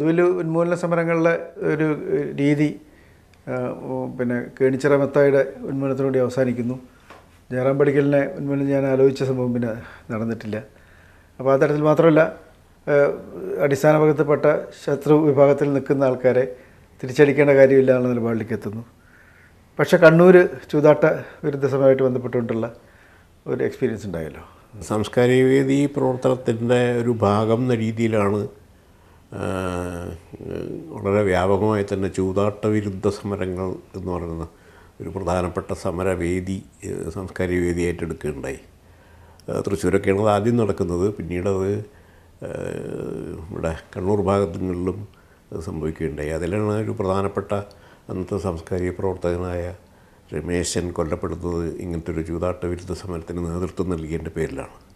പൊതുവിൽ ഉന്മൂലന സമരങ്ങളിലെ ഒരു രീതി പിന്നെ കേണിച്ചിറ മെത്തായുടെ ഉന്മൂലനത്തിലൂടെ അവസാനിക്കുന്നു. ജയറാം പടിക്കലിനെ ഉന്മൂലനം ഞാൻ ആലോചിച്ച സംഭവം പിന്നെ നടന്നിട്ടില്ല. അപ്പോൾ ആ തരത്തിൽ മാത്രമല്ല അടിസ്ഥാന വകുപ്പിൽപ്പെട്ട ശത്രു വിഭാഗത്തിൽ നിൽക്കുന്ന ആൾക്കാരെ തിരിച്ചടിക്കേണ്ട കാര്യമില്ല എന്ന നിലപാടിലേക്ക് എത്തുന്നു. പക്ഷെ കണ്ണൂർ ചൂതാട്ട വിരുദ്ധ സമയമായിട്ട് ബന്ധപ്പെട്ടുകൊണ്ടുള്ള ഒരു എക്സ്പീരിയൻസ് ഉണ്ടായല്ലോ. സാംസ്കാരിക വേദി പ്രവർത്തനത്തിന്റെ ഒരു ഭാഗം എന്ന രീതിയിലാണ് വളരെ വ്യാപകമായി തന്നെ ചൂതാട്ട വിരുദ്ധ സമരങ്ങൾ എന്ന് പറയുന്ന ഒരു പ്രധാനപ്പെട്ട സമരവേദി സാംസ്കാരിക വേദി ഏറ്റെടുക്കുകയുണ്ടായി. തൃശ്ശൂരൊക്കെയാണ് അത് ആദ്യം നടക്കുന്നത്. പിന്നീടത് ഇവിടെ കണ്ണൂർ ഭാഗങ്ങളിലും സംഭവിക്കുകയുണ്ടായി. അതിലാണ് ഒരു പ്രധാനപ്പെട്ട അന്നത്തെ സാംസ്കാരിക പ്രവർത്തകനായ രമേശൻ കൊല്ലപ്പെടുന്നത്. ഇങ്ങനത്തെ ഒരു ചൂതാട്ട വിരുദ്ധ സമരത്തിന് നേതൃത്വം നൽകിയതിന്റെ പേരിലാണ്.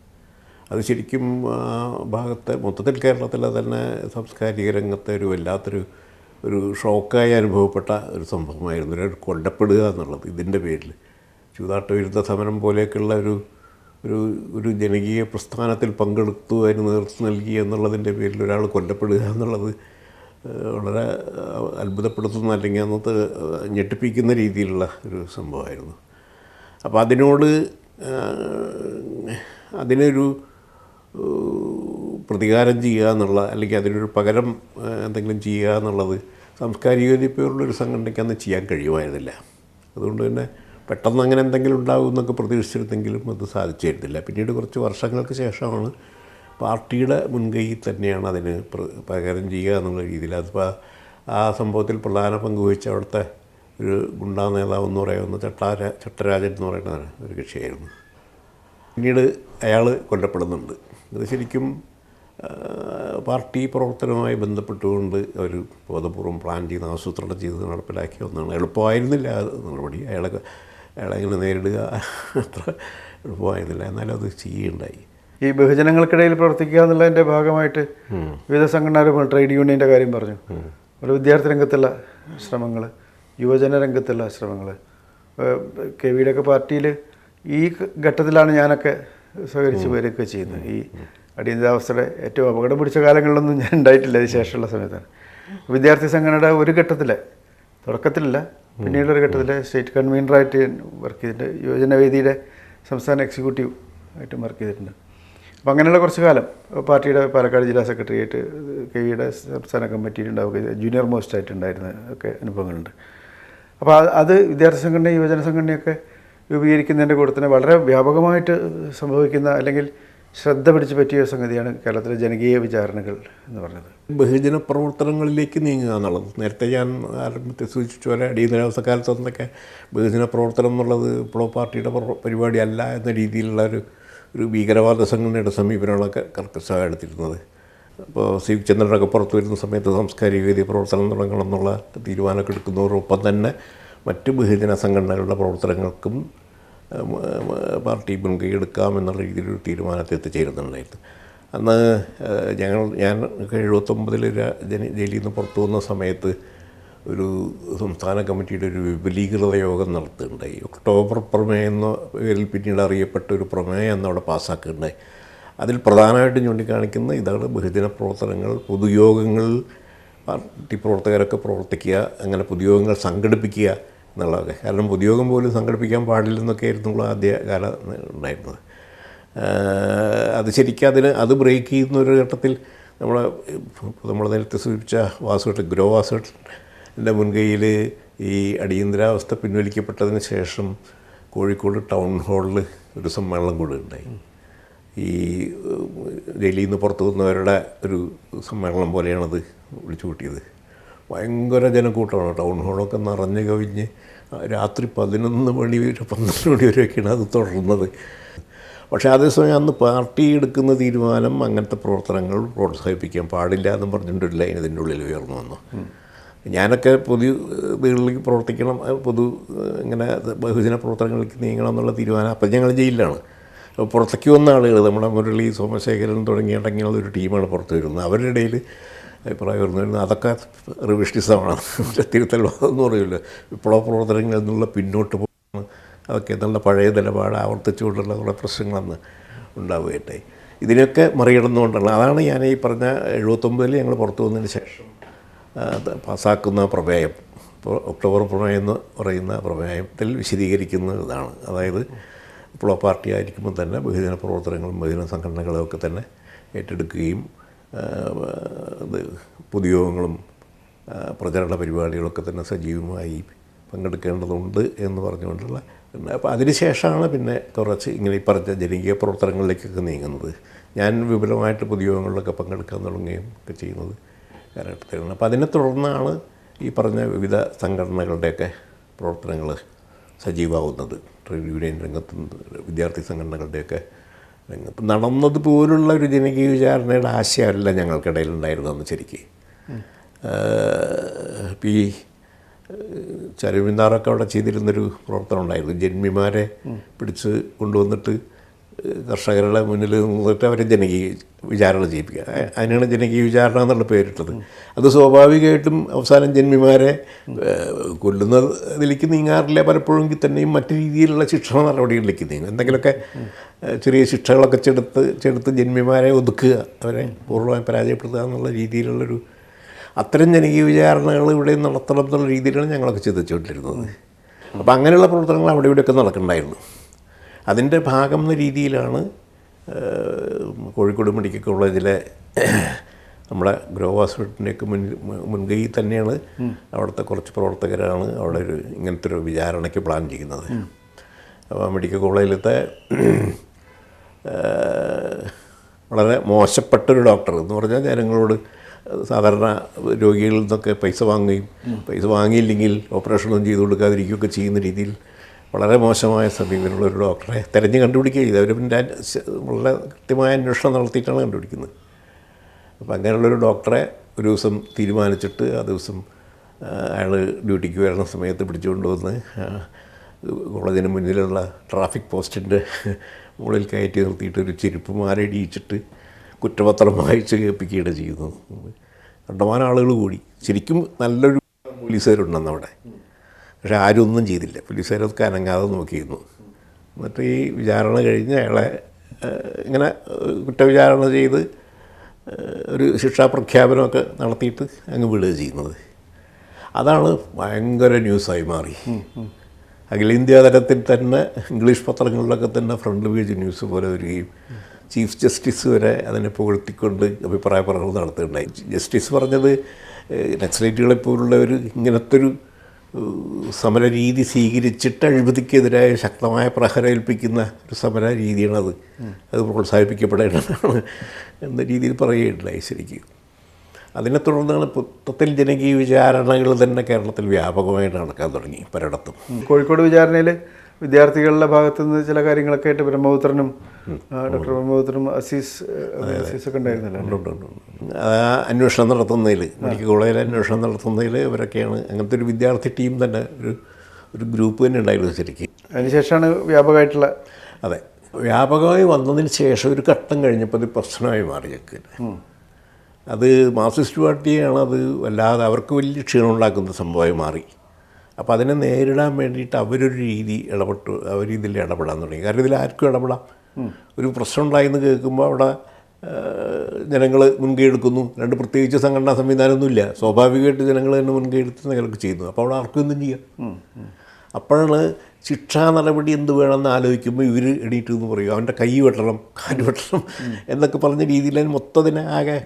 അത് ശരിക്കും ആ ഭാഗത്തെ മൊത്തത്തിൽ കേരളത്തിലെ തന്നെ സാംസ്കാരിക രംഗത്തെ ഒരു വല്ലാത്തൊരു ഒരു ഷോക്കായി അനുഭവപ്പെട്ട ഒരു സംഭവമായിരുന്നു. ഒരു കൊല്ലപ്പെടുക എന്നുള്ളത് ഇതിന്റെ പേരിൽ. ചൂതാട്ട വിരുദ്ധ സമരം പോലെയൊക്കെയുള്ള ഒരു ഒരു ഒരു ജനകീയ പ്രസ്ഥാനത്തിൽ പങ്കെടുത്തു അതിന് നേതൃത്വം നൽകി എന്നുള്ളതിന്റെ പേരിൽ ഒരാൾ കൊല്ലപ്പെടുക എന്നുള്ളത് വളരെ അത്ഭുതപ്പെടുത്തുന്ന അല്ലെങ്കിൽ അന്നത്തെ ഞെട്ടിപ്പിക്കുന്ന രീതിയിലുള്ള ഒരു സംഭവമായിരുന്നു. അപ്പോൾ അതിനോട് അതിനൊരു പ്രതികാരം ചെയ്യുക എന്നുള്ള അല്ലെങ്കിൽ അതിനൊരു പകരം എന്തെങ്കിലും ചെയ്യുക എന്നുള്ളത് സാംസ്കാരിക പോലുള്ളൊരു സംഘടനയ്ക്ക് അന്ന് ചെയ്യാൻ കഴിയുമായിരുന്നില്ല. അതുകൊണ്ട് തന്നെ പെട്ടെന്ന് അങ്ങനെ എന്തെങ്കിലും ഉണ്ടാകും എന്നൊക്കെ പ്രതീക്ഷിച്ചിരുന്നെങ്കിലും അത് സാധിച്ചിരുന്നില്ല. പിന്നീട് കുറച്ച് വർഷങ്ങൾക്ക് ശേഷമാണ് പാർട്ടിയുടെ മുൻകൈ തന്നെയാണ് അതിന് പകരം ചെയ്യുക എന്നുള്ള രീതിയിൽ. അതിപ്പോൾ ആ സംഭവത്തിൽ പ്രധാന പങ്ക് വഹിച്ച അവിടുത്തെ ഒരു ഗുണ്ടാ നേതാവ് എന്ന് പറയുന്ന ചട്ടാര ചട്ടരാജൻ എന്ന് പറയുന്ന ഒരു കക്ഷിയായിരുന്നു. പിന്നീട് അയാൾ കൊല്ലപ്പെടുന്നുണ്ട്. ഇത് ശരിക്കും പാർട്ടി പ്രവർത്തനവുമായി ബന്ധപ്പെട്ടുകൊണ്ട് അവർ ബോധപൂർവം പ്ലാൻ ചെയ്ത് ആസൂത്രണം ചെയ്ത് നടപ്പിലാക്കിയ ഒന്നാണ്. എളുപ്പമായിരുന്നില്ല അത് നടപടി. അയാളെ അയാളെ ഇങ്ങനെ നേരിടുക? അത്ര എളുപ്പമായിരുന്നില്ല. എന്നാലും അത് ചെയ്യുകയുണ്ടായി. ഈ ബഹുജനങ്ങൾക്കിടയിൽ പ്രവർത്തിക്കുക എന്നുള്ളതിന്റെ ഭാഗമായിട്ട് വിവിധ സംഘടനകൾ ട്രേഡ് യൂണിയന്റെ കാര്യം പറഞ്ഞു. അതുപോലെ വിദ്യാർത്ഥി രംഗത്തുള്ള ശ്രമങ്ങൾ യുവജന രംഗത്തുള്ള ശ്രമങ്ങൾ കെ വിയുടെയൊക്കെ പാർട്ടിയിൽ ഈ ഘട്ടത്തിലാണ് ഞാനൊക്കെ സഹകരിച്ച് വരികയൊക്കെ ചെയ്യുന്നത് ഈ അടിയന്തരാവസ്ഥയുടെ ഏറ്റവും അപകടം പിടിച്ച കാലങ്ങളിലൊന്നും ഞാൻ ഉണ്ടായിട്ടില്ല അതിന് ശേഷമുള്ള സമയത്താണ്. വിദ്യാർത്ഥി സംഘടനയുടെ ഒരു ഘട്ടത്തിൽ തുടക്കത്തിലല്ല പിന്നീടൊരു ഘട്ടത്തിൽ സ്റ്റേറ്റ് കൺവീനറായിട്ട് വർക്ക് ചെയ്തിട്ടുണ്ട് യുവജനവേദിയുടെ സംസ്ഥാന എക്സിക്യൂട്ടീവ് ആയിട്ടും വർക്ക് ചെയ്തിട്ടുണ്ട്. അപ്പോൾ അങ്ങനെയുള്ള കുറച്ച് കാലം പാർട്ടിയുടെ പാലക്കാട് ജില്ലാ സെക്രട്ടറി ആയിട്ട് കെ വിയുടെ സംസ്ഥാന കമ്മിറ്റിയിൽ ഉണ്ടാവുക ജൂനിയർ മോസ്റ്റ് ആയിട്ടുണ്ടായിരുന്ന ഒക്കെ അനുഭവങ്ങളുണ്ട്. അപ്പോൾ അത് അത് വിദ്യാർത്ഥി സംഘടന യുവജന സംഘടനയൊക്കെ രൂപീകരിക്കുന്നതിന്റെ കൂടെ തന്നെ വളരെ വ്യാപകമായിട്ട് സംഭവിക്കുന്ന അല്ലെങ്കിൽ ശ്രദ്ധ പിടിച്ചു പറ്റിയ സംഗതിയാണ് കേരളത്തിലെ ജനകീയ വിചാരണകൾ എന്ന് പറയുന്നത്. ബഹുജന പ്രവർത്തനങ്ങളിലേക്ക് നീങ്ങുക എന്നുള്ളത്. നേരത്തെ ഞാൻ ആരംഭത്തെ സൂചിപ്പിച്ച പോലെ അടിയന്തരാവസ്ഥ കാലത്തൊന്നൊക്കെ ബഹുജന പ്രവർത്തനം എന്നുള്ളത് ഇപ്പോൾ പാർട്ടിയുടെ പ്ര- പരിപാടിയല്ല എന്ന രീതിയിലുള്ള ഒരു ഒരു ഭീകരവാദ സംഘടനയുടെ സമീപനങ്ങളൊക്കെ കർക്കശ എടുത്തിരുന്നത്. അപ്പോൾ സി ചന്ദ്രനൊക്കെ പുറത്തു വരുന്ന സമയത്ത് സാംസ്കാരിക വേദി പ്രവർത്തനം തുടങ്ങണം എന്നുള്ള തീരുമാനമൊക്കെ എടുക്കുന്നവരോടൊപ്പം തന്നെ മറ്റ് ബഹുജന സംഘടനകളുടെ പ്രവർത്തനങ്ങൾക്കും പാർട്ടി മുൻകൈ എടുക്കാം എന്നുള്ള രീതിയിലൊരു തീരുമാനത്തിൽ എത്തിച്ചേരുന്നുണ്ടായിരുന്നു. അന്ന് ഞങ്ങൾ ഞാൻ എഴുപത്തൊമ്പതിൽ ജയിലിൽ നിന്ന് പുറത്തു വന്ന സമയത്ത് ഒരു സംസ്ഥാന കമ്മിറ്റിയുടെ ഒരു വിപുലീകൃത യോഗം നടത്തുകയുണ്ടായി. ഒക്ടോബർ പ്രമേയം എന്ന പേരിൽ പിന്നീട് അറിയപ്പെട്ട ഒരു പ്രമേയം എന്നവിടെ പാസ്സാക്കുകയുണ്ടായി. അതിൽ പ്രധാനമായിട്ടും ചൂണ്ടിക്കാണിക്കുന്ന ഇതാണ് ബഹുജന പ്രവർത്തനങ്ങൾ പൊതുയോഗങ്ങൾ പാർട്ടി പ്രവർത്തകരൊക്കെ പ്രവർത്തിക്കുക അങ്ങനെ പൊതുയോഗങ്ങൾ സംഘടിപ്പിക്കുക എന്നുള്ളതൊക്കെ. കാരണം ഉദ്യോഗം പോലും സംഘടിപ്പിക്കാൻ പാടില്ലെന്നൊക്കെ ആയിരുന്നു ആദ്യ കാല ഉണ്ടായിരുന്നത്. അത് ശരിക്കും അതിന് അത് ബ്രേക്ക് ചെയ്യുന്ന ഒരു ഘട്ടത്തിൽ നമ്മൾ നമ്മൾ നേരത്തെ സൂചിപ്പിച്ച വാസുവേട്ടൻ ഗ്രോ വാസുവേട്ടന്റെ മുൻകൈയിൽ ഈ അടിയന്തരാവസ്ഥ പിൻവലിക്കപ്പെട്ടതിന് ശേഷം കോഴിക്കോട് ടൗൺ ഹാളിൽ ഒരു സമ്മേളനം കൂടെ ഉണ്ടായി. ഈ ഡൽഹിയിൽ നിന്ന് പുറത്തു വന്നവരുടെ ഒരു സമ്മേളനം പോലെയാണത് വിളിച്ചു കൂട്ടിയത് ഭയങ്കര ജനക്കൂട്ടമാണ് ടൗൺ ഹാളൊക്കെ നിറഞ്ഞു കവിഞ്ഞ് രാത്രി പതിനൊന്ന് മണി വരെ പന്ത്രണ്ട് മണി വരെയൊക്കെയാണ് അത് തുടർന്നത്. പക്ഷേ അതേസമയം അന്ന് പാർട്ടി എടുക്കുന്ന തീരുമാനം അങ്ങനത്തെ പ്രവർത്തനങ്ങൾ പ്രോത്സാഹിപ്പിക്കാൻ പാടില്ല എന്നും പറഞ്ഞിട്ടൊരു ലൈൻ ഇതിന്റെ ഉള്ളിൽ ഉയർന്നു വന്നു. ഞാനൊക്കെ പൊതു ഇതുകളിലേക്ക് പ്രവർത്തിക്കണം പൊതു ഇങ്ങനെ ബഹുജന പ്രവർത്തനങ്ങളിലേക്ക് നീങ്ങണം എന്നുള്ള തീരുമാനം അപ്പം ഞങ്ങൾ ജയിലിലാണ്. പുറത്തേക്ക് വന്ന ആളുകൾ നമ്മുടെ മുരളി സോമശേഖരൻ തുടങ്ങിയ ഒരു ടീമാണ് പുറത്ത് വരുന്നത്. അവരുടെ ഇടയിൽ അഭിപ്രായം വരുന്നത്. അതൊക്കെ റിവിഷ്ടിസമാണ്. തിരുത്തൽവാദം എന്ന് പറയുമല്ലോ വിപ്ലവ പ്രവർത്തനങ്ങളിൽ നിന്നുള്ള പിന്നോട്ട് പോകുന്ന അതൊക്കെ നല്ല പഴയ നിലപാട് ആവർത്തിച്ചുകൊണ്ടുള്ള കുറേ പ്രശ്നങ്ങളന്ന് ഉണ്ടാവുകയുണ്ടായി ഇതിനൊക്കെ മറികടന്നുകൊണ്ടാണ്. അതാണ് ഞാൻ ഈ പറഞ്ഞ എഴുപത്തൊമ്പതിൽ ഞങ്ങൾ പുറത്തു വന്നതിന് ശേഷം പാസ്സാക്കുന്ന പ്രമേയം. ഇപ്പോൾ ഒക്ടോബർ പ്രമേയം എന്ന് പറയുന്ന പ്രമേയത്തിൽ വിശദീകരിക്കുന്ന ഇതാണ്. അതായത് ഇപ്പോൾ പാർട്ടി ആയിരിക്കുമ്പോൾ തന്നെ ബഹുജന പ്രവർത്തനങ്ങളും ബഹുജന സംഘടനകളും ഒക്കെ തന്നെ ഏറ്റെടുക്കുകയും പൊതുയോഗങ്ങളും പ്രചരണ പരിപാടികളൊക്കെ തന്നെ സജീവമായി പങ്കെടുക്കേണ്ടതുണ്ട് എന്ന് പറഞ്ഞുകൊണ്ടുള്ള പിന്നെ അപ്പോൾ അതിനുശേഷമാണ് പിന്നെ കുറച്ച് ഇങ്ങനെ ഈ പറഞ്ഞ ജനകീയ പ്രവർത്തനങ്ങളിലേക്കൊക്കെ നീങ്ങുന്നത്. ഞാൻ വിപുലമായിട്ട് പൊതുയോഗങ്ങളിലൊക്കെ പങ്കെടുക്കാൻ തുടങ്ങുകയും ഒക്കെ ചെയ്യുന്നത് കാലഘട്ടത്തിലാണ്. അപ്പോൾ അതിനെ തുടർന്നാണ് ഈ പറഞ്ഞ വിവിധ സംഘടനകളുടെയൊക്കെ പ്രവർത്തനങ്ങൾ സജീവമാവുന്നത് ട്രേഡ് യൂണിയൻ രംഗത്തും വിദ്യാർത്ഥി സംഘടനകളുടെയൊക്കെ രംഗത്ത് നടന്നത് പോലുള്ള ഒരു ജനകീയ വിചാരണയുടെ ആശയമല്ല ഞങ്ങൾക്കിടയിൽ ഉണ്ടായിരുന്നതെന്ന് ശരിക്ക് പി ഈ ചരുവിന്താറൊക്കെ അവിടെ ചെയ്തിരുന്നൊരു പ്രവർത്തനം ഉണ്ടായിരുന്നു ജന്മിമാരെ പിടിച്ച് കൊണ്ടുവന്നിട്ട് കർഷകരുടെ മുന്നിൽ നിന്നിട്ട് അവരെ ജനകീയ വിചാരണ ചെയ്യിപ്പിക്കുക. അതിനാണ് ജനകീയ വിചാരണ എന്നുള്ള പേരിട്ടത്. അത് സ്വാഭാവികമായിട്ടും അവസാനം ജന്മിമാരെ കൊല്ലുന്ന കൊല്ലുന്നതിലേക്ക് നീങ്ങാറില്ല. പലപ്പോഴെങ്കിൽ തന്നെയും മറ്റു രീതിയിലുള്ള ശിക്ഷണ നടപടികളിലേക്ക് നീങ്ങും. എന്തെങ്കിലുമൊക്കെ ചെറിയ ശിക്ഷകളൊക്കെ ചെടുത്ത് ചെടുത്ത് ജന്മിമാരെ ഒതുക്കുക അവരെ പൂർണമായി പരാജയപ്പെടുത്തുക എന്നുള്ള രീതിയിലുള്ളൊരു അത്തരം ജനകീയ വിചാരണകൾ ഇവിടെ നടത്തണം എന്നുള്ള രീതിയിലാണ് ഞങ്ങളൊക്കെ ചിന്തിച്ചുകൊണ്ടിരുന്നത്. അപ്പോൾ അങ്ങനെയുള്ള പ്രവർത്തനങ്ങൾ അവിടെ ഇവിടെയൊക്കെ നടക്കുന്നുണ്ടായിരുന്നു അതിന്റെ ഭാഗം എന്ന രീതിയിലാണ് കോഴിക്കോട് മെഡിക്കൽ കോളേജിലെ നമ്മുടെ ഗ്രോ ഹോസ്പിറ്റലിന്റെയൊക്കെ മുൻ മുൻകൈ തന്നെയാണ് അവിടുത്തെ കുറച്ച് പ്രവർത്തകരാണ് അവിടെ ഒരു ഇങ്ങനത്തെ ഒരു വിചാരണയ്ക്ക് പ്ലാൻ ചെയ്യുന്നത്. അപ്പോൾ മെഡിക്കൽ കോളേജിലത്തെ വളരെ മോശപ്പെട്ടൊരു ഡോക്ടർ എന്ന് പറഞ്ഞാൽ ജനങ്ങളോട് സാധാരണ രോഗികളിൽ നിന്നൊക്കെ പൈസ വാങ്ങുകയും പൈസ വാങ്ങിയില്ലെങ്കിൽ ഓപ്പറേഷനൊന്നും ചെയ്തു കൊടുക്കാതിരിക്കുകയൊക്കെ ചെയ്യുന്ന രീതിയിൽ വളരെ മോശമായ സമീപനമുള്ള ഒരു ഡോക്ടറെ തിരഞ്ഞ് കണ്ടുപിടിക്കുക ചെയ്തു. അവർ പിന്നെ വളരെ കൃത്യമായ അന്വേഷണം നടത്തിയിട്ടാണ് കണ്ടുപിടിക്കുന്നത്. അപ്പോൾ അങ്ങനെയുള്ളൊരു ഡോക്ടറെ ഒരു ദിവസം തീരുമാനിച്ചിട്ട് ആ ദിവസം അയാൾ ഡ്യൂട്ടിക്ക് വരുന്ന സമയത്ത് പിടിച്ചുകൊണ്ട് വന്ന് കോളേജിന് മുന്നിലുള്ള ട്രാഫിക് പോസ്റ്റിന്റെ മുകളിൽ കയറ്റി നിർത്തിയിട്ട് ഒരു ചെരുപ്പ് മാരടിയിച്ചിട്ട് കുറ്റപത്രം വായിച്ച് കേൾപ്പിക്കുകയാണ് ചെയ്യുന്നത്. കണ്ടമാനം ആളുകൾ കൂടി. ശരിക്കും നല്ലൊരു പോലീസുകാരുണ്ടെന്ന് അവിടെ പക്ഷെ ആരും ഒന്നും ചെയ്തില്ല പോലീസുകാരൊക്കെ അനങ്ങാതെ നോക്കിയിരുന്നു. എന്നിട്ട് ഈ വിചാരണ കഴിഞ്ഞ് അയാളെ ഇങ്ങനെ കുറ്റവിചാരണ ചെയ്ത് ഒരു ശിക്ഷാ പ്രഖ്യാപനമൊക്കെ നടത്തിയിട്ട് അങ്ങ് വിടുക ചെയ്യുന്നത്. അതാണ് ഭയങ്കര ന്യൂസായി മാറി. അഖിലേന്ത്യാ തലത്തിൽ തന്നെ ഇംഗ്ലീഷ് പത്രങ്ങളിലൊക്കെ തന്നെ ഫ്രണ്ട് പേജ് ന്യൂസ് പോലെ വരികയും ചീഫ് ജസ്റ്റിസ് വരെ അതിനെ പുകഴ്ത്തിക്കൊണ്ട് അഭിപ്രായ പ്രകടനം നടത്തുകയുണ്ടായി. ജസ്റ്റിസ് പറഞ്ഞത് നക്സലേറ്റുകളെ നക്സലൈറ്റുകളെ പോലുള്ളവർ ഇങ്ങനത്തെ ഒരു സമരരീതി സ്വീകരിച്ചിട്ട് അഴിമതിക്കെതിരായ ശക്തമായ പ്രഹരം ഏൽപ്പിക്കുന്ന ഒരു സമര രീതിയാണത് അത് പ്രോത്സാഹിപ്പിക്കപ്പെടേണ്ടതാണ് എന്ന രീതിയിൽ പറയുകയുണ്ടായി ശരിക്കും. അതിനെ തുടർന്നാണ് മൊത്തത്തിൽ ജനകീയ വിചാരണകൾ തന്നെ കേരളത്തിൽ വ്യാപകമായിട്ട് നടക്കാൻ തുടങ്ങി പലയിടത്തും കോഴിക്കോട് വിചാരണയിൽ വിദ്യാർത്ഥികളുടെ ഭാഗത്തു നിന്ന് ചില കാര്യങ്ങളൊക്കെ ആയിട്ട് ബ്രഹ്മപുത്രനും ഡോക്ടർ ബ്രഹ്മപുത്രനും അസീസ് അസീസ് ഒക്കെ ഉണ്ടായിരുന്നല്ലോ അന്വേഷണം നടത്തുന്നതിൽ മെഡിക്കൽ കോളേജിൽ അന്വേഷണം നടത്തുന്നതിൽ ഇവരൊക്കെയാണ് അങ്ങനത്തെ ഒരു വിദ്യാർത്ഥി ടീം തന്നെ ഒരു ഒരു ഗ്രൂപ്പ് തന്നെ ഉണ്ടായിരുന്നു ശരിക്കും. അതിനുശേഷമാണ് വ്യാപകമായിട്ടുള്ള അതെ. വ്യാപകമായി വന്നതിന് ശേഷം ഒരു ഘട്ടം കഴിഞ്ഞപ്പോൾ അത് പ്രശ്നമായി മാറി ഞങ്ങൾക്ക്. അത് മാർക്സിസ്റ്റ് പാർട്ടിയാണ് അത് വല്ലാതെ അവർക്ക് വലിയ ക്ഷീണം ഉണ്ടാക്കുന്ന സംഭവമായി മാറി. അപ്പോൾ അതിനെ നേരിടാൻ വേണ്ടിയിട്ട് അവരൊരു രീതി ഇടപെട്ടു അവർ ഇതിൽ ഇടപെടാൻ തുടങ്ങി. കാരണം ഇതിൽ ആർക്കും ഇടപെടാം. ഒരു പ്രശ്നം ഉണ്ടായെന്ന് കേൾക്കുമ്പോൾ അവിടെ ജനങ്ങൾ മുൻകൈ എടുക്കുന്നു രണ്ട് പ്രത്യേകിച്ച് സംഘടനാ സംവിധാനമൊന്നുമില്ല. സ്വാഭാവികമായിട്ട് ജനങ്ങൾ തന്നെ മുൻകൈ എടുത്ത് നിങ്ങൾക്ക് ചെയ്യുന്നു. അപ്പോൾ അവിടെ ആർക്കും എന്തും ചെയ്യാം. അപ്പോഴാണ് ശിക്ഷാ നടപടി എന്ത് വേണമെന്ന് ആലോചിക്കുമ്പോൾ ഇവർ എണീറ്റ് എന്ന് പറയും അവന്റെ കൈ വെട്ടണം കാൽ വെട്ടണം എന്നൊക്കെ പറഞ്ഞ രീതിയിൽ അതിന് മൊത്തത്തിനെ ആകെ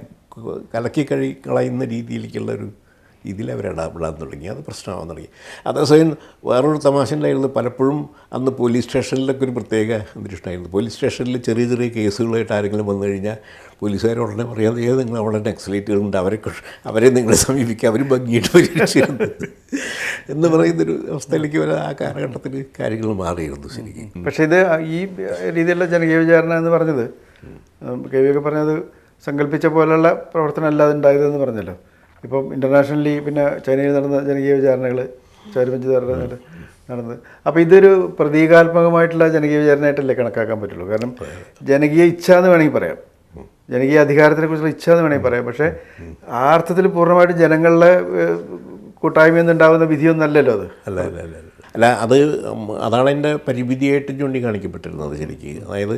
കലക്കി കഴി കളയുന്ന രീതിയിലേക്കുള്ള ഒരു വിടാൻ തുടങ്ങി. അത് പ്രശ്നമാവാൻ തുടങ്ങി. അതേസമയം വേറൊരു തമാശ ഉണ്ടായിരുന്നു പലപ്പോഴും അന്ന് പോലീസ് സ്റ്റേഷനിലൊക്കെ ഒരു പ്രത്യേക അന്തരീക്ഷമായിരുന്നു. പോലീസ് സ്റ്റേഷനിൽ ചെറിയ ചെറിയ കേസുകളായിട്ട് ആരെങ്കിലും വന്നു കഴിഞ്ഞാൽ പോലീസുകാർ ഉടനെ പറയാതെ ഏത് നിങ്ങൾ അവിടെ നക്സലേറ്റുകളുണ്ട്. അവരെ അവരെ നിങ്ങളെ സമീപിക്കുക. അവർ ഭംഗിയിട്ട് പരിരക്ഷിക്കുന്നു എന്ന് പറയുന്നൊരു അവസ്ഥയിലേക്ക് വരെ ആ കാലഘട്ടത്തിൽ കാര്യങ്ങൾ മാറിയിരുന്നു ശരിക്കും. പക്ഷേ ഇത് ഈ രീതിയിലുള്ള ജനകീയ വിചാരണ എന്ന് പറഞ്ഞത് കെ വി ഒക്കെ പറഞ്ഞത് സങ്കല്പിച്ച പോലെയുള്ള പ്രവർത്തനം അല്ലാതെ ഉണ്ടായതെന്ന് പറഞ്ഞല്ലോ. ഇപ്പം ഇന്റർനാഷണലി പിന്നെ ചൈനയിൽ നടന്ന ജനകീയ വിചാരണകൾ ചാരുപഞ്ച് നടന്നത് നടന്നത്. അപ്പോൾ ഇതൊരു പ്രതീകാത്മകമായിട്ടുള്ള ജനകീയ വിചാരണയായിട്ടല്ലേ കണക്കാക്കാൻ പറ്റുള്ളൂ. കാരണം ജനകീയ ഇച്ഛ എന്ന് വേണമെങ്കിൽ പറയാം. ജനകീയ അധികാരത്തിനെ കുറിച്ചുള്ള ഇച്ഛ എന്ന് വേണമെങ്കിൽ പറയാം. പക്ഷേ ആ അർത്ഥത്തിൽ പൂർണമായിട്ടും ജനങ്ങളുടെ കൂട്ടായ്മയൊന്നും കൂട്ടായ്മയിൽ വിധിയൊന്നും വിധിയൊന്നല്ലല്ലോ അത്. അല്ല അല്ല അല്ല. അല്ല. അത് അതാണ് എന്റെ പരിമിതിയായിട്ട് ചൂണ്ടിക്കാണിക്കപ്പെട്ടിരുന്നത് ശരിക്കും. അതായത്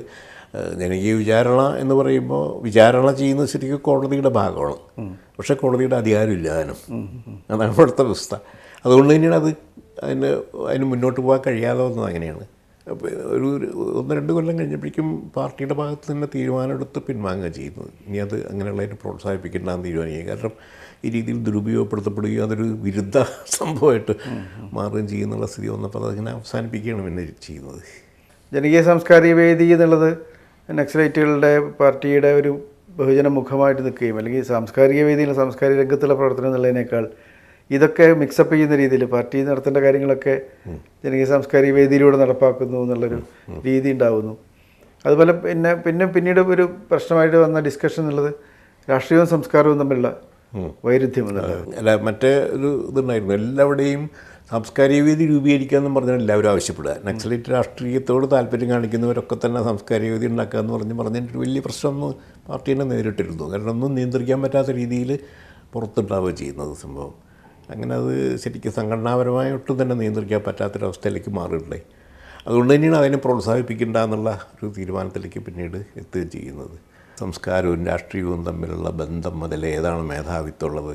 ജനകീയ വിചാരണ എന്ന് പറയുമ്പോൾ വിചാരണ ചെയ്യുന്നത് ശരിക്കും കോടതിയുടെ ഭാഗമാണ്. പക്ഷേ കോടതിയുടെ അധികാരമില്ല അതിനും അതാണ് ഇവിടുത്തെ അവസ്ഥ. അതുകൊണ്ട് തന്നെയാണ് അത് അതിന് അതിന് മുന്നോട്ട് പോകാൻ കഴിയാതെ വന്നത് അങ്ങനെയാണ്. ഒരു ഒന്ന് രണ്ട് കൊല്ലം കഴിഞ്ഞപ്പോഴേക്കും പാർട്ടിയുടെ ഭാഗത്ത് തന്നെ തീരുമാനമെടുത്ത് പിൻവാങ്ങുക ചെയ്യുന്നത്. ഇനി അത് അങ്ങനെയുള്ളതിനെ പ്രോത്സാഹിപ്പിക്കേണ്ടെന്ന് തീരുമാനിക്കുക. കാരണം ഈ രീതിയിൽ ദുരുപയോഗപ്പെടുത്തപ്പെടുകയും അതൊരു വിരുദ്ധ സംഭവമായിട്ട് മാറുകയും ചെയ്യുന്നുള്ള സ്ഥിതി വന്നപ്പോൾ അതങ്ങനെ അവസാനിപ്പിക്കുകയാണ് പിന്നെ ചെയ്യുന്നത്. ജനകീയ സാംസ്കാരിക വേദി എന്നുള്ളത് നക്സലൈറ്റുകളുടെ പാർട്ടിയുടെ ഒരു ബഹുജന മുഖമായിട്ട് നിൽക്കുകയും അല്ലെങ്കിൽ സാംസ്കാരിക വേദിയിലെ സാംസ്കാരിക രംഗത്തുള്ള പ്രവർത്തനം എന്നുള്ളതിനേക്കാൾ ഇതൊക്കെ മിക്സപ്പ് ചെയ്യുന്ന രീതിയിൽ പാർട്ടി നടത്തേണ്ട കാര്യങ്ങളൊക്കെ ജനകീയ സാംസ്കാരിക വേദിയിലൂടെ നടപ്പാക്കുന്നു എന്നുള്ളൊരു രീതി ഉണ്ടാകുന്നു അതുപോലെ പിന്നെ പിന്നെ പിന്നീട് ഒരു പ്രശ്നമായിട്ട് വന്ന ഡിസ്കഷൻ എന്നുള്ളത് രാഷ്ട്രീയവും സംസ്കാരവും തമ്മിലുള്ള വൈരുദ്ധ്യം അല്ല മറ്റേ ഒരു ഇതുണ്ടായിരുന്നു. എല്ലാവിടെയും സാംസ്കാരിക വേദി രൂപീകരിക്കുക എന്ന് പറഞ്ഞാൽ എല്ലാവരും ആവശ്യപ്പെടുക. നക്സലൈറ്റ് രാഷ്ട്രീയത്തോട് താല്പര്യം കാണിക്കുന്നവരൊക്കെ തന്നെ സാംസ്കാരിക വേദി ഉണ്ടാക്കുക എന്ന് പറഞ്ഞ് പറഞ്ഞിട്ട് വലിയ പ്രശ്നമൊന്നും പാർട്ടി തന്നെ നേരിട്ടിരുന്നു. കാരണം ഒന്നും നിയന്ത്രിക്കാൻ പറ്റാത്ത രീതിയിൽ പുറത്തുണ്ടാവുക ചെയ്യുന്നത് സംഭവം. അങ്ങനെ അത് ശരിക്കും സംഘടനാപരമായി ഒട്ടും തന്നെ നിയന്ത്രിക്കാൻ പറ്റാത്തൊരവസ്ഥയിലേക്ക് മാറിയിട്ടില്ലേ അതുകൊണ്ട് തന്നെയാണ് അതിനെ പ്രോത്സാഹിപ്പിക്കേണ്ട എന്നുള്ള ഒരു തീരുമാനത്തിലേക്ക് പിന്നീട് എത്തുകയും ചെയ്യുന്നത്. സംസ്കാരവും രാഷ്ട്രീയവും തമ്മിലുള്ള ബന്ധം മുതൽ ഏതാണ് മേധാവിത്വമുള്ളത്?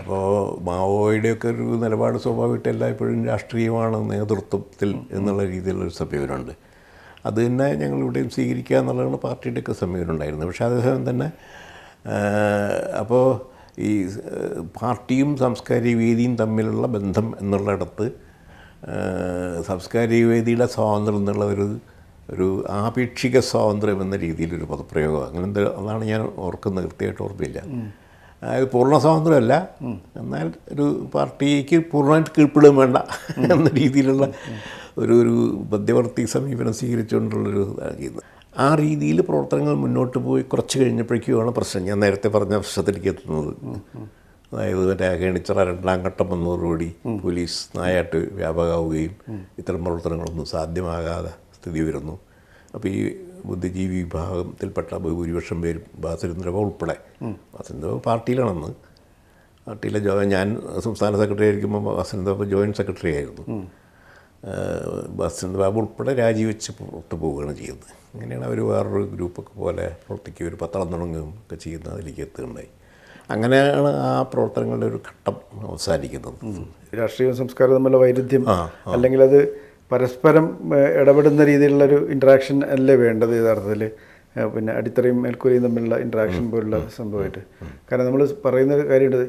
അപ്പോൾ മാവോയുടെയൊക്കെ ഒരു നിലപാട് സ്വാഭാവികമായിട്ട് എല്ലായ്പ്പോഴും രാഷ്ട്രീയമാണ് നേതൃത്വത്തിൽ എന്നുള്ള രീതിയിലൊരു സമീപനമുണ്ട്. അത് തന്നെ ഞങ്ങളിവിടെയും സ്വീകരിക്കുക എന്നുള്ളതാണ് പാർട്ടിയുടെയൊക്കെ സമീപനം ഉണ്ടായിരുന്നത് പക്ഷേ അതേസമയം തന്നെ അപ്പോൾ ഈ പാർട്ടിയും സാംസ്കാരിക വേദിയും തമ്മിലുള്ള ബന്ധം എന്നുള്ളിടത്ത് സാംസ്കാരിക വേദിയുടെ സ്വാതന്ത്ര്യം എന്നുള്ള ഒരു ആപേക്ഷിക സ്വാതന്ത്ര്യം എന്ന രീതിയിലൊരു പദപ്രയോഗം. അങ്ങനെ എന്താ അതാണ് ഞാൻ ഓർക്കുന്നത് കൃത്യമായിട്ട് ഓർമ്മയില്ല. അതായത് പൂർണ സ്വാതന്ത്ര്യമല്ല. എന്നാൽ ഒരു പാർട്ടിക്ക് പൂർണമായിട്ട് കീഴ്പ്പെടുകയും വേണ്ട എന്ന രീതിയിലുള്ള ഒരു ഒരു മധ്യവർത്തി സമീപനം സ്വീകരിച്ചുകൊണ്ടുള്ളൊരു ഇതാണ് ചെയ്യുന്നത്. ആ രീതിയിൽ പ്രവർത്തനങ്ങൾ മുന്നോട്ട് പോയി കുറച്ച് കഴിഞ്ഞപ്പോഴേക്കുമാണ് പ്രശ്നം. ഞാൻ നേരത്തെ പറഞ്ഞ പ്രശ്നത്തിലേക്ക് എത്തുന്നത്. അതായത് മറ്റേ കേണിച്ചിറ രണ്ടാം ഘട്ടം വന്നതോടുകൂടി പോലീസ് നായാട്ട് വ്യാപകമാവുകയും ഇത്തരം പ്രവർത്തനങ്ങളൊന്നും സാധ്യമാകാതെ സ്ഥിതി വരുന്നു. അപ്പോൾ ഈ ബുദ്ധിജീവി വിഭാഗത്തിൽപ്പെട്ട ഭൂരിപക്ഷം പേരും ബാസുരേന്ദ്രബ ഉൾപ്പെടെ. ബാസുരേന്ദ്രബ പാർട്ടിയിലാണെന്ന്. പാർട്ടിയിലെ ജോ ഞാൻ സംസ്ഥാന സെക്രട്ടറി ആയിരിക്കുമ്പോൾ ബാസുരേന്ദ്രബ ജോയിന്റ് സെക്രട്ടറി ആയിരുന്നു. ബാസുരേന്ദ്രബാബു ഉൾപ്പെടെ രാജിവെച്ച് പുറത്ത് പോവുകയാണ് ചെയ്യുന്നത്. അങ്ങനെയാണ് അവർ വേറൊരു ഗ്രൂപ്പൊക്കെ പോലെ പ്രവർത്തിക്കുക ഒരു പത്രം തുടങ്ങുകയും ഒക്കെ ചെയ്യുന്ന അതിലേക്ക് എത്തുകയുണ്ടായി. അങ്ങനെയാണ് ആ പ്രവർത്തനങ്ങളുടെ ഒരു ഘട്ടം അവസാനിക്കുന്നത്. രാഷ്ട്രീയ സംസ്കാരം തമ്മിലുള്ള വൈരുദ്ധ്യം അല്ലെങ്കിൽ അത് പരസ്പരം ഇടപെടുന്ന രീതിയിലുള്ളൊരു ഇൻട്രാക്ഷൻ അല്ലേ വേണ്ടത് യഥാർത്ഥത്തിൽ പിന്നെ അടിത്തറയും മേൽക്കൂരയും തമ്മിലുള്ള ഇൻട്രാക്ഷൻ പോലുള്ള സംഭവമായിട്ട്. കാരണം നമ്മൾ പറയുന്ന ഒരു കാര്യമുണ്ട്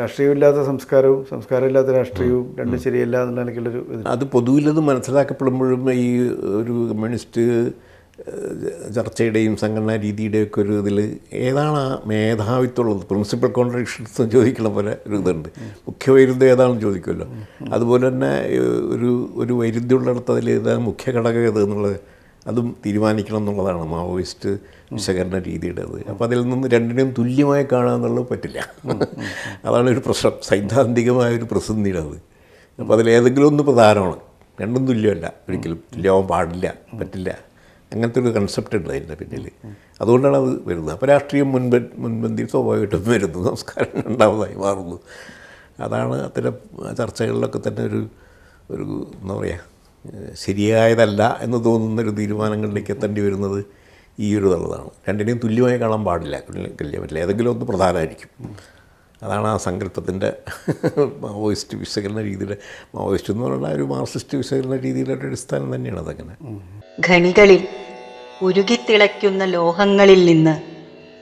രാഷ്ട്രീയമില്ലാത്ത സംസ്കാരവും സംസ്കാരമില്ലാത്ത രാഷ്ട്രീയവും രണ്ടും ശരിയല്ല എന്നുള്ള നിലയ്ക്കുള്ളൊരു അത് പൊതുവിലത് മനസ്സിലാക്കപ്പെടുമ്പോഴും ഈ ഒരു കമ്മ്യൂണിസ്റ്റ് ചർച്ചയുടെയും സംഘടനാ രീതിയുടെയൊക്കെ ഒരു ഇതിൽ ഏതാണ് ആ മേധാവിത്വമുള്ളത്? പ്രിൻസിപ്പൽ കോൺട്രഡിക്ഷൻസ് ചോദിക്കണ പോലെ ഒരു ഇതുണ്ട്. മുഖ്യ വൈരുദ്ധ്യം ഏതാണെന്ന് ചോദിക്കുമല്ലോ. അതുപോലെ തന്നെ ഒരു ഒരു വൈരുദ്ധ്യമുള്ളിടത്ത് അതിൽ ഏതാണ് മുഖ്യ ഘടകം ഏത് എന്നുള്ളത് അതും തീരുമാനിക്കണം എന്നുള്ളതാണ് മാവോയിസ്റ്റ് വിശകലന രീതിയുടേത്. അപ്പോൾ അതിൽ നിന്ന് രണ്ടിനെയും തുല്യമായി കാണുക എന്നുള്ളത് പറ്റില്ല. അതാണ് ഒരു പ്രശ്നം. സൈദ്ധാന്തികമായ ഒരു പ്രസിദ്ധിയുടെ അത് അപ്പോൾ അതിലേതെങ്കിലും ഒന്ന് പ്രധാനമാണ്. രണ്ടും തുല്യമല്ല. ഒരിക്കലും. തുല്യമാവാൻ പാടില്ല. പറ്റില്ല. അങ്ങനത്തെ ഒരു കൺസെപ്റ്റ് ഉണ്ട് അതിന്റെ പിന്നിൽ. അതുകൊണ്ടാണ് അത് വരുന്നത്. അപ്പോൾ രാഷ്ട്രീയം മുൻപ മുൻപന്തി സ്വാഭാവികമായിട്ടും വരുന്നു. സംസ്കാരം രണ്ടാമതായി മാറുന്നു. അതാണ് അത്തരം ചർച്ചകളിലൊക്കെ തന്നെ ഒരു ഒരു എന്താ പറയുക ശരിയായതല്ല എന്ന് തോന്നുന്ന ഒരു തീരുമാനങ്ങളിലേക്ക് എത്തേണ്ടി വരുന്നത് ഈ ഒരു തള്ളതാണ് രണ്ടിനെയും തുല്യമായി കാണാൻ പാടില്ല. കല്യാണം പറ്റില്ല ഏതെങ്കിലും ഒന്ന് പ്രധാനമായിരിക്കും. അതാണ് ആ സങ്കല്പത്തിന്റെ മാവോയിസ്റ്റ് വിശകലന രീതിയുടെ മാവോയിസ്റ്റ് എന്ന് പറയുന്ന ഒരു മാർസിസ്റ്റ് വിശകലന രീതിയുടെ ഒരു അടിസ്ഥാനം തന്നെയാണ് അതങ്ങനെ. ഖനികളിൽ ഉരുകിത്തിളയ്ക്കുന്ന ലോഹങ്ങളിൽ നിന്ന്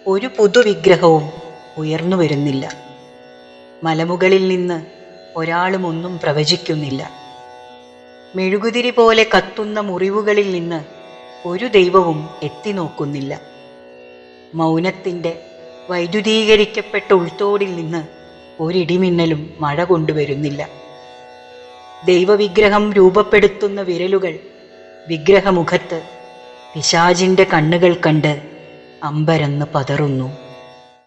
ഒരു പുതുവിഗ്രഹവും ഉയർന്നു വരുന്നില്ല. മലമുകളിൽ നിന്ന് ഒരാളും ഒന്നും പ്രവചിക്കുന്നില്ല. മെഴുകുതിരി പോലെ കത്തുന്ന മുറിവുകളിൽ നിന്ന് ഒരു ദൈവവും എത്തി നോക്കുന്നില്ല. മൗനത്തിന്റെ വൈദ്യുതീകരിക്കപ്പെട്ട ഉൾത്തോടിൽ നിന്ന് ഒരിടിമിന്നലും മഴ കൊണ്ടുവരുന്നില്ല. ദൈവവിഗ്രഹം രൂപപ്പെടുത്തുന്ന വിരലുകൾ വിഗ്രഹമുഖത്ത് പിശാചിന്റെ കണ്ണുകൾ കണ്ട് അമ്പരന്ന് പതറുന്നു.